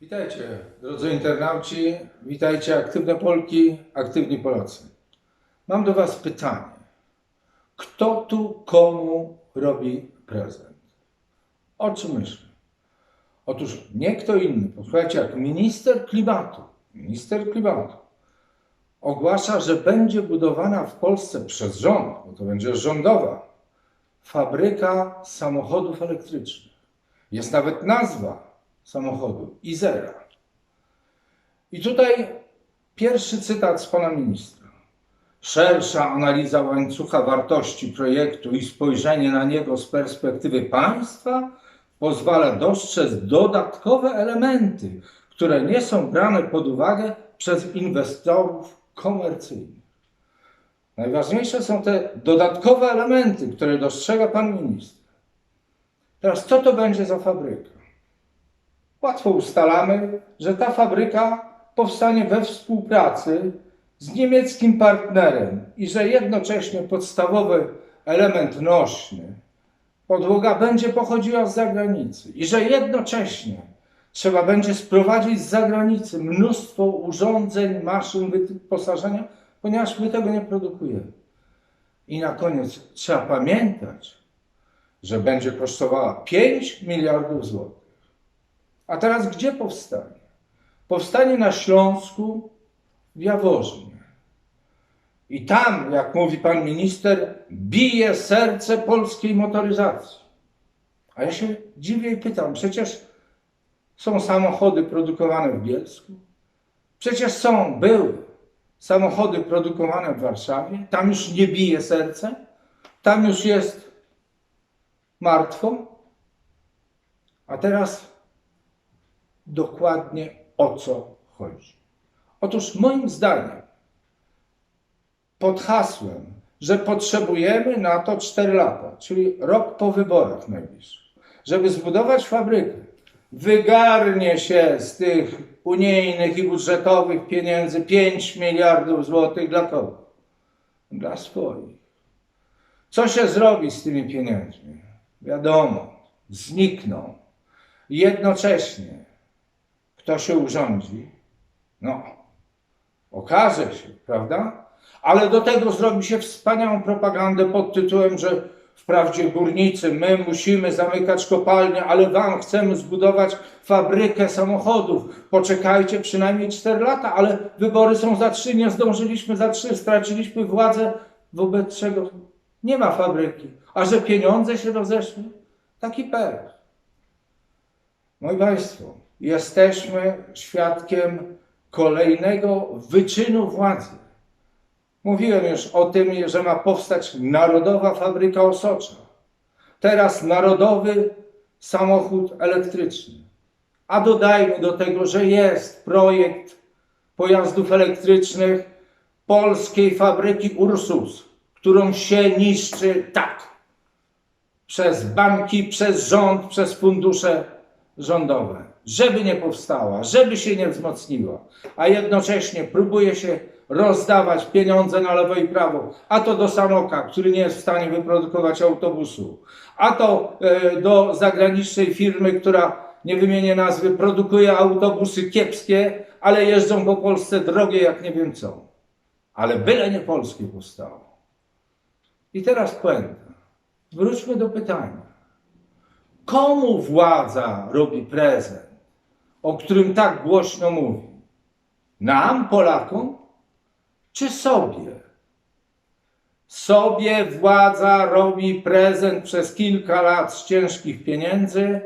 Witajcie, drodzy internauci, witajcie aktywne Polki, aktywni Polacy. Mam do Was pytanie. Kto tu komu robi prezent? O czym myślę? Otóż nie kto inny, posłuchajcie, jak minister klimatu, minister klimatu ogłasza, że będzie budowana w Polsce przez rząd, bo to będzie rządowa, fabryka samochodów elektrycznych. Jest nawet nazwa samochodu Izera. I tutaj pierwszy cytat z pana ministra. Szersza analiza łańcucha wartości projektu i spojrzenie na niego z perspektywy państwa pozwala dostrzec dodatkowe elementy, które nie są brane pod uwagę przez inwestorów komercyjnych. Najważniejsze są te dodatkowe elementy, które dostrzega pan minister. Teraz, co to będzie za fabryka? Łatwo ustalamy, że ta fabryka powstanie we współpracy z niemieckim partnerem i że jednocześnie podstawowy element nośny, podłoga będzie pochodziła z zagranicy i że jednocześnie trzeba będzie sprowadzić z zagranicy mnóstwo urządzeń, maszyn, wyposażenia, ponieważ my tego nie produkujemy. I na koniec trzeba pamiętać, że będzie kosztowała 5 miliardów złotych. A teraz gdzie powstanie? Powstanie na Śląsku w Jaworznie. I tam, jak mówi pan minister, bije serce polskiej motoryzacji. A ja się dziwię i pytam, przecież są samochody produkowane w Bielsku, przecież są, były samochody produkowane w Warszawie, tam już nie bije serce, tam już jest martwo. A teraz dokładnie o co chodzi. Otóż moim zdaniem pod hasłem, że potrzebujemy na to 4 lata, czyli rok po wyborach najbliższych, żeby zbudować fabrykę, wygarnie się z tych unijnych i budżetowych pieniędzy 5 miliardów złotych dla kogo? Dla swoich. Co się zrobi z tymi pieniędzmi? Wiadomo, znikną. Jednocześnie kto się urządzi? No, okaże się, prawda? Ale do tego zrobi się wspaniałą propagandę pod tytułem, że wprawdzie górnicy, my musimy zamykać kopalnie, ale wam chcemy zbudować fabrykę samochodów. Poczekajcie przynajmniej 4 lata, ale wybory są za 3, nie zdążyliśmy za 3, straciliśmy władzę, wobec czego nie ma fabryki. A że pieniądze się rozeszły? Taki pech. Moi Państwo, jesteśmy świadkiem kolejnego wyczynu władzy. Mówiłem już o tym, że ma powstać Narodowa Fabryka Osocza. Teraz Narodowy Samochód Elektryczny. A dodajmy do tego, że jest projekt pojazdów elektrycznych polskiej fabryki Ursus, którą się niszczy tak przez banki, przez rząd, przez fundusze rządowe, żeby nie powstała, żeby się nie wzmocniła, a jednocześnie próbuje się rozdawać pieniądze na lewo i prawo, a to do Sanoka, który nie jest w stanie wyprodukować autobusu, a to e, do zagranicznej firmy, która nie wymienię nazwy, produkuje autobusy kiepskie, ale jeżdżą po Polsce drogie jak nie wiem co. Ale byle nie polskie powstało. I teraz puenta. Wróćmy do pytania. Komu władza robi prezent, o którym tak głośno mówi? Nam, Polakom, czy sobie? Sobie władza robi prezent przez kilka lat z ciężkich pieniędzy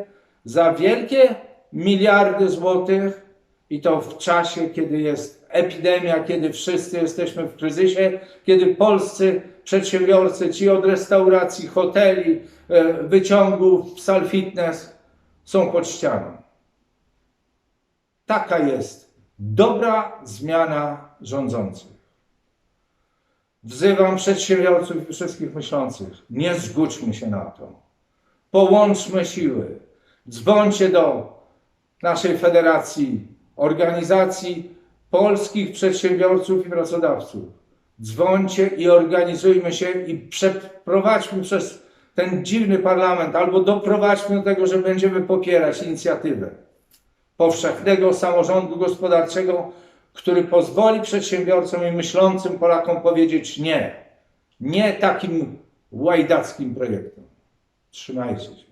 za wielkie miliardy złotych i to w czasie, kiedy jest epidemia, kiedy wszyscy jesteśmy w kryzysie, kiedy polscy przedsiębiorcy, ci od restauracji, hoteli, wyciągów, sal fitness są pod ścianą. Taka jest dobra zmiana rządzących. Wzywam przedsiębiorców i wszystkich myślących, nie zgódźmy się na to. Połączmy siły. Dzwońcie do naszej federacji, organizacji polskich przedsiębiorców i pracodawców. Dzwońcie i organizujmy się i przeprowadźmy przez ten dziwny parlament, albo doprowadźmy do tego, że będziemy popierać inicjatywę. powszechnego samorządu gospodarczego, który pozwoli przedsiębiorcom i myślącym Polakom powiedzieć nie. Nie takim łajdackim projektom. Trzymajcie się.